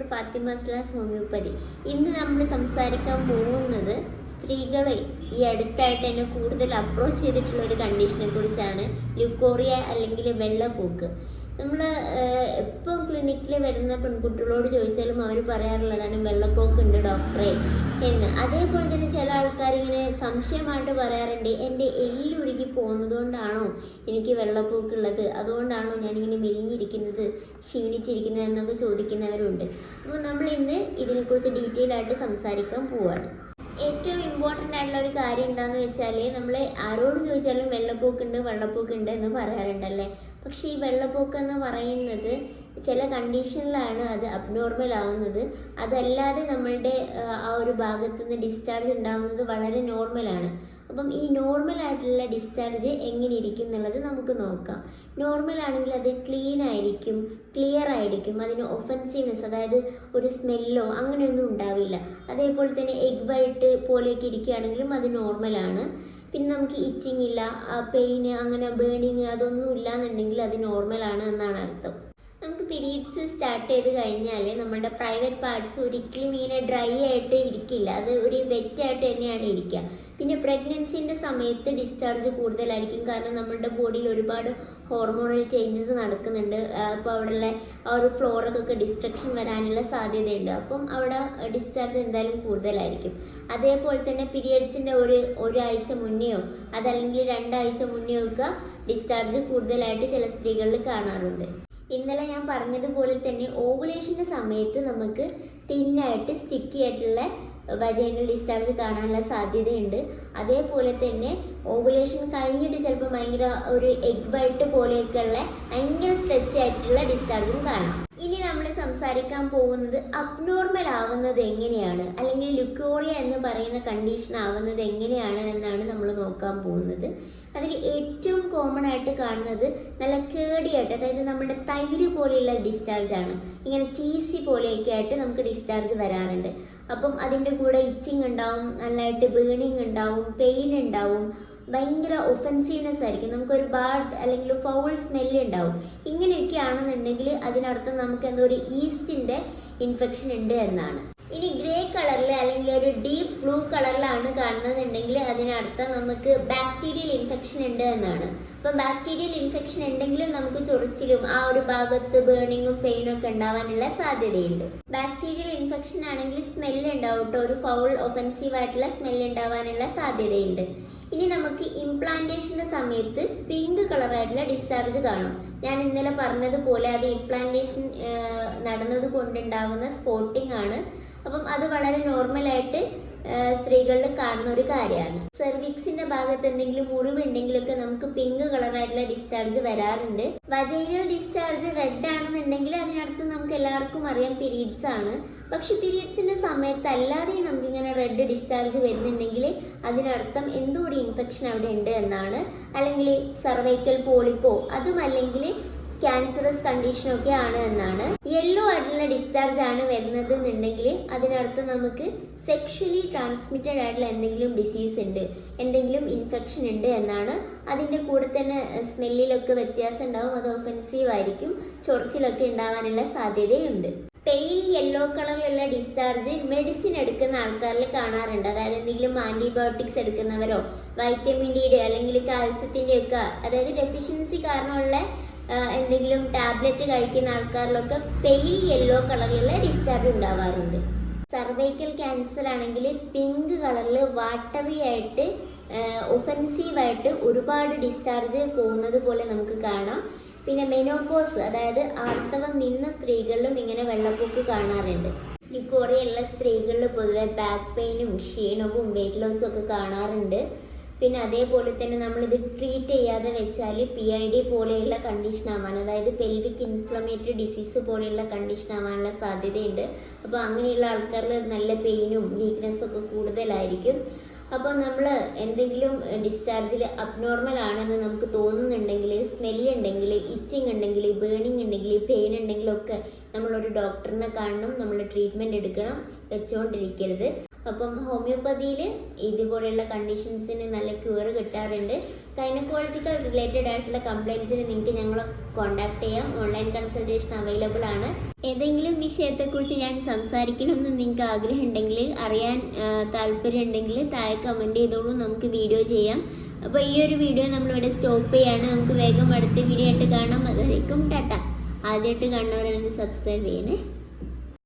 ഫാത്തിമാസ്ലാസ് homeopathy. ഇന്ന് നമ്മൾ സംസാരിക്കാൻ പോകുന്നത് സ്ത്രീകളെ ഈ അടുത്തായിട്ട് എന്നെ കൂടുതൽ അപ്രോച്ച് ചെയ്തിട്ടുള്ള ഒരു കണ്ടീഷനെ കുറിച്ചാണ്. ലുക്കോറിയ അല്ലെങ്കിൽ വെള്ളപ്പോക്ക്. നമ്മൾ എപ്പോൾ ക്ലിനിക്കിൽ വരുന്ന പെൺകുട്ടികളോട് ചോദിച്ചാലും അവർ പറയാറുള്ളതാണ് വെള്ളപ്പോക്ക് ഉണ്ട് ഡോക്ടറെ. എന്ന്. അതേപോലെ തന്നെ ചില ആൾക്കാർ ഇങ്ങനെ സംശയമായിട്ട് പറയാറുണ്ട് എന്റെ എല്ലുരുകി പോകുന്നതുകൊണ്ടാണോ എനിക്ക് വെള്ളപ്പൊക്കുള്ളത് അതുകൊണ്ടാണോ ഞാനിങ്ങനെ മെലിഞ്ഞിരിക്കുന്നത് ക്ഷീണിച്ചിരിക്കുന്നത് എന്നൊക്കെ ചോദിക്കുന്നവരുണ്ട്. അപ്പോൾ നമ്മൾ ഇന്ന് ഇതിനെക്കുറിച്ച് ഡീറ്റെയിൽ ആയിട്ട് സംസാരിക്കാൻ പോവാണ്. ഏറ്റവും ഇമ്പോർട്ടന്റ് ആയിട്ടുള്ള ഒരു കാര്യം എന്താണെന്ന് വെച്ചാൽ നമ്മൾ ആരോട് ചോദിച്ചാലും വെള്ളപ്പൊക്കുണ്ട് വെള്ളപ്പൊക്കുണ്ട് എന്ന് പറയാറുണ്ടല്ലേ? പക്ഷേ ഈ വെള്ളപ്പൊക്കം എന്ന് പറയുന്നത് ചില കണ്ടീഷനിലാണ് അത് അബ്നോർമൽ ആവുന്നത്. അതല്ലാതെ നമ്മളുടെ ആ, ആ ഒരു ഭാഗത്ത് നിന്ന് ഡിസ്ചാർജ് ഉണ്ടാകുന്നത് വളരെ നോർമലാണ് അപ്പം ഈ നോർമൽ ആയിട്ടുള്ള ഡിസ്ചാർജ് എങ്ങനെ ഇരിക്കും എന്നുള്ളത് നമുക്ക് നോക്കാം. നോർമൽ ആണെങ്കിൽ അത് ക്ലീൻ ആയിരിക്കും ക്ലിയർ ആയിരിക്കും. അതിന് ഒഫൻസീവ്നെസ് അതായത് ഒരു സ്മെല്ലോ അങ്ങനെയൊന്നും ഉണ്ടാവില്ല. അതേപോലെ തന്നെ എഗ് വൈറ്റ് പോലെയൊക്കെ ഇരിക്കുകയാണെങ്കിലും അത് നോർമലാണ് പിന്നെ നമുക്ക് ഇച്ചിങ് ഇല്ല പെയിന് അങ്ങനെ ബേണിങ് അതൊന്നും ഇല്ല എന്നുണ്ടെങ്കിൽ അത് നോർമലാണ് എന്നാണ് അർത്ഥം. നമുക്ക് പീരീഡ്സ് സ്റ്റാർട്ട് ചെയ്ത് കഴിഞ്ഞാൽ നമ്മുടെ പ്രൈവറ്റ് പാർട്സ് ഒരിക്കലും ഇങ്ങനെ ഡ്രൈ ആയിട്ട് ഇരിക്കില്ല. അത് ഒരു വെറ്റ് ആയിട്ട് തന്നെയാണ് ഇരിക്കുക പിന്നെ പ്രഗ്നൻസിന്റെ സമയത്ത് ഡിസ്ചാർജ് കൂടുതലായിരിക്കും. കാരണം നമ്മുടെ ബോഡിയിൽ ഒരുപാട് ഹോർമോണൽ ചേഞ്ചസ് നടക്കുന്നുണ്ട്. അപ്പോൾ അവിടെയുള്ള ആ ഒരു ഫ്ലോറൊക്കെ ഡിസ്ട്രക്ഷൻ വരാനുള്ള സാധ്യതയുണ്ട്. അപ്പം അവിടെ ഡിസ്ചാർജ് എന്തായാലും കൂടുതലായിരിക്കും. അതേപോലെ തന്നെ പീരിയഡ്സിന്റെ ഒരു ഒരാഴ്ച മുന്നെയോ അതല്ലെങ്കിൽ രണ്ടാഴ്ച മുന്നെയോ ഒക്കെ ഡിസ്ചാർജ് കൂടുതലായിട്ട് ചില സ്ത്രീകളിൽ കാണാറുണ്ട്. ഇന്നലെ ഞാൻ പറഞ്ഞതുപോലെ തന്നെ ഓവുലേഷന്റെ സമയത്ത് നമുക്ക് തിന്നായിട്ട് സ്റ്റിക്കി ആയിട്ടുള്ള വജൈനൽ ഡിസ്ചാർജ് കാണാനുള്ള സാധ്യതയുണ്ട്. അതേപോലെ തന്നെ ഓവുലേഷൻ കഴിഞ്ഞിട്ട് ചിലപ്പോൾ ഭയങ്കര ഒരു എഗ് വൈറ്റ് പോലെയൊക്കെയുള്ള ഭയങ്കര സ്ട്രെച്ച് ആയിട്ടുള്ള ഡിസ്ചാർജും കാണാം. ഇനി നമ്മൾ സംസാരിക്കാൻ പോകുന്നത് അബ്നോർമൽ ആവുന്നത് എങ്ങനെയാണ്? അല്ലെങ്കിൽ ലുക്കോറിയ എന്ന് പറയുന്ന കണ്ടീഷൻ ആവുന്നത് എങ്ങനെയാണ് എന്നാണ് നമ്മൾ നോക്കാൻ പോകുന്നത്. അതിൽ ഏറ്റവും കോമൺ ആയിട്ട് കാണുന്നത് നല്ല കേടിയായിട്ട് അതായത് നമ്മുടെ തൈര് പോലെയുള്ള ഡിസ്ചാർജ് ആണ്. ഇങ്ങനെ ചീസി പോലെയൊക്കെ ആയിട്ട് നമുക്ക് ഡിസ്ചാർജ് വരാറുണ്ട്. അപ്പം അതിന്റെ കൂടെ ഇച്ചിങ് ഉണ്ടാവും നല്ലതായിട്ട് ബേണിങ് ഉണ്ടാവും പെയിൻ ഉണ്ടാവും ഭയങ്കര ഒഫൻസീവ്നെസ് ആയിരിക്കും. നമുക്കൊരു ബാഡ് അല്ലെങ്കിൽ ഫൗൾ സ്മെല്ല് ഉണ്ടാവും. ഇങ്ങനെയൊക്കെ ആണെന്നുണ്ടെങ്കിൽ അതിനർത്ഥം നമുക്ക് എന്തോ ഒരു ഈസ്റ്റിന്റെ ഇൻഫെക്ഷൻ ഉണ്ട് എന്നാണ്. ഇനി ഗ്രേ കളറിൽ അല്ലെങ്കിൽ ഒരു ഡീപ്പ് ബ്ലൂ കളറിലാണ് കാണുന്നതെന്നുണ്ടെങ്കിൽ അതിനർത്ഥം നമുക്ക് ബാക്ടീരിയൽ ഇൻഫെക്ഷൻ ഉണ്ട് എന്നാണ്. അപ്പം ബാക്ടീരിയൽ ഇൻഫെക്ഷൻ ഉണ്ടെങ്കിലും നമുക്ക് ചൊറിച്ചിലും ആ ഒരു ഭാഗത്ത് ബേണിങ്ങും പെയിനും ഒക്കെ ഉണ്ടാവാനുള്ള സാധ്യതയുണ്ട്. ബാക്ടീരിയൽ ഇൻഫെക്ഷൻ ആണെങ്കിൽ സ്മെല്ല് ഉണ്ടാവും കേട്ടോ. ഒരു ഫൗൾ ഒഫൻസീവ് ആയിട്ടുള്ള സ്മെല്ല് ഉണ്ടാവാനുള്ള സാധ്യതയുണ്ട്. ഇനി നമുക്ക് ഇംപ്ലാന്റേഷന്റെ സമയത്ത് പിങ്ക് കളറായിട്ടുള്ള ഡിസ്ചാർജ് കാണും. ഞാൻ ഇന്നലെ പറഞ്ഞതുപോലെ അത് ഇംപ്ലാന്റേഷൻ നടന്നത് കൊണ്ടുണ്ടാകുന്ന സ്പോട്ടിംഗ് ആണ്. അപ്പം അത് വളരെ നോർമലായിട്ട് സ്ത്രീകളിൽ കാണുന്ന ഒരു കാര്യമാണ്. സെർവിക്സിന്റെ ഭാഗത്ത് എന്തെങ്കിലും മുറിവുണ്ടെങ്കിലൊക്കെ നമുക്ക് പിങ്ക് കളറായിട്ടുള്ള ഡിസ്ചാർജ് വരാറുണ്ട്. വജൈനൽ ഡിസ്ചാർജ് റെഡ് ആണെന്നുണ്ടെങ്കിൽ അതിനടുത്ത് നമുക്ക് എല്ലാവർക്കും അറിയാം പീരീഡ്സ് ആണ്. പക്ഷെ പീരീഡ്സിന്റെ സമയത്ത് അല്ലാതെ നമുക്ക് ഇങ്ങനെ റെഡ് ഡിസ്ചാർജ് വരുന്നുണ്ടെങ്കിൽ അതിനർത്ഥം എന്തോ ഒരു ഇൻഫെക്ഷൻ അവിടെ ഉണ്ട് എന്നാണ്. അല്ലെങ്കിൽ സർവൈക്കൽ പോളിപ്പോ അതും അല്ലെങ്കിൽ ക്യാൻസറസ് കണ്ടീഷനൊക്കെ ആണ് എന്നാണ്. യെല്ലോ ആയിട്ടുള്ള ഡിസ്ചാർജ് ആണ് വരുന്നത് എന്നുണ്ടെങ്കിൽ അതിനർത്ഥം നമുക്ക് സെക്ഷലി ട്രാൻസ്മിറ്റഡ് ആയിട്ടുള്ള എന്തെങ്കിലും ഡിസീസ് ഉണ്ട് എന്തെങ്കിലും ഇൻഫെക്ഷൻ ഉണ്ട് എന്നാണ്. അതിന്റെ കൂടെ തന്നെ സ്മെല്ലിലൊക്കെ വ്യത്യാസം ഉണ്ടാവും അത് ഒഫൻസീവ് ആയിരിക്കും ചൊറിച്ചിലൊക്കെ ഉണ്ടാവാനുള്ള സാധ്യതയുണ്ട്. പെയിൽ യെല്ലോ കളറിലുള്ള ഡിസ്ചാർജ് മെഡിസിൻ എടുക്കുന്ന ആൾക്കാരിൽ കാണാറുണ്ട്. അതായത് എന്തെങ്കിലും ആന്റിബയോട്ടിക്സ് എടുക്കുന്നവരോ വൈറ്റമിൻ ഡിയുടെ അല്ലെങ്കിൽ കാൽസ്യത്തിന്റെ ഒക്കെ അതായത് ഡെഫിഷ്യൻസി കാരണമുള്ള എന്തെങ്കിലും ടാബ്ലറ്റ് കഴിക്കുന്ന ആൾക്കാരിലൊക്കെ പെയിൽ യെല്ലോ കളറിലുള്ള ഡിസ്ചാർജ് ഉണ്ടാവാറുണ്ട്. സർവൈക്കൽ ക്യാൻസർ ആണെങ്കിൽ പിങ്ക് കളറിൽ വാട്ടറി ആയിട്ട് ഒഫൻസീവായിട്ട് ഒരുപാട് ഡിസ്ചാർജ് പോകുന്നത് പോലെ നമുക്ക് കാണാം. പിന്നെ മെനോപോസ് അതായത് ആർത്തവം നിന്ന സ്ത്രീകളിലും ഇങ്ങനെ വെള്ളപ്പൊക്ക് കാണാറുണ്ട്. ഈ കുറേയുള്ള സ്ത്രീകളിൽ പൊതുവെ ബാക്ക് പെയിനും ക്ഷീണവും വെയിറ്റ് ലോസും ഒക്കെ കാണാറുണ്ട്. പിന്നെ അതേപോലെ തന്നെ നമ്മളിത് ട്രീറ്റ് ചെയ്യാതെ വെച്ചാൽ പി ഐ ഡി പോലെയുള്ള കണ്ടീഷൻ ആവാൻ അതായത് പെൽവിക് ഇൻഫ്ലമേറ്ററി ഡിസീസ് പോലെയുള്ള കണ്ടീഷൻ ആവാനുള്ള സാധ്യതയുണ്ട്. അപ്പോൾ അങ്ങനെയുള്ള ആൾക്കാരിൽ നല്ല പെയിനും വീക്ക്നെസ്സും ഒക്കെ കൂടുതലായിരിക്കും. അപ്പോൾ നമ്മൾ എന്തെങ്കിലും ഡിസ്ചാർജിൽ അബ്നോർമൽ ആണെന്ന് നമുക്ക് തോന്നുന്നുണ്ടെങ്കിൽ സ്മെല്ല് ഉണ്ടെങ്കിൽ ഇച്ചിങ് ഉണ്ടെങ്കിൽ ബേണിങ് ഉണ്ടെങ്കിൽ പെയിൻ ഉണ്ടെങ്കിലൊക്കെ നമ്മളൊരു ഡോക്ടറിനെ കാണണം നമ്മൾ ട്രീറ്റ്മെന്റ് എടുക്കണം വെച്ചുകൊണ്ടിരിക്കരുത് അപ്പം ഹോമിയോപ്പതിയിൽ ഇതുപോലെയുള്ള കണ്ടീഷൻസിന് നല്ല ക്യൂർ കിട്ടാറുണ്ട്. ഗൈനക്കോളജിക്കൽ റിലേറ്റഡ് ആയിട്ടുള്ള കംപ്ലയിൻസിന് നിങ്ങൾക്ക് ഞങ്ങളെ കോൺടാക്ട് ചെയ്യാം. ഓൺലൈൻ കൺസൾട്ടേഷൻ അവൈലബിൾ ആണ്. ഏതെങ്കിലും വിഷയത്തെക്കുറിച്ച് ഞാൻ സംസാരിക്കണമെന്ന് നിങ്ങൾക്ക് ആഗ്രഹം ഉണ്ടെങ്കിൽ അറിയാൻ താല്പര്യം ഉണ്ടെങ്കിൽ താഴെ കമന്റ് ചെയ്തോളൂ. നമുക്ക് വീഡിയോ ചെയ്യാം. അപ്പോൾ ഈ ഒരു വീഡിയോ നമ്മളിവിടെ സ്റ്റോപ്പ് ചെയ്യാണ്. നമുക്ക് വേഗം അടുത്ത വീഡിയോ ആയിട്ട് കാണാം. അതുവരേക്കും ടാറ്റ. ആദ്യമായിട്ട് കാണുന്നവരാണെങ്കിൽ സബ്സ്ക്രൈബ് ചെയ്യണേ.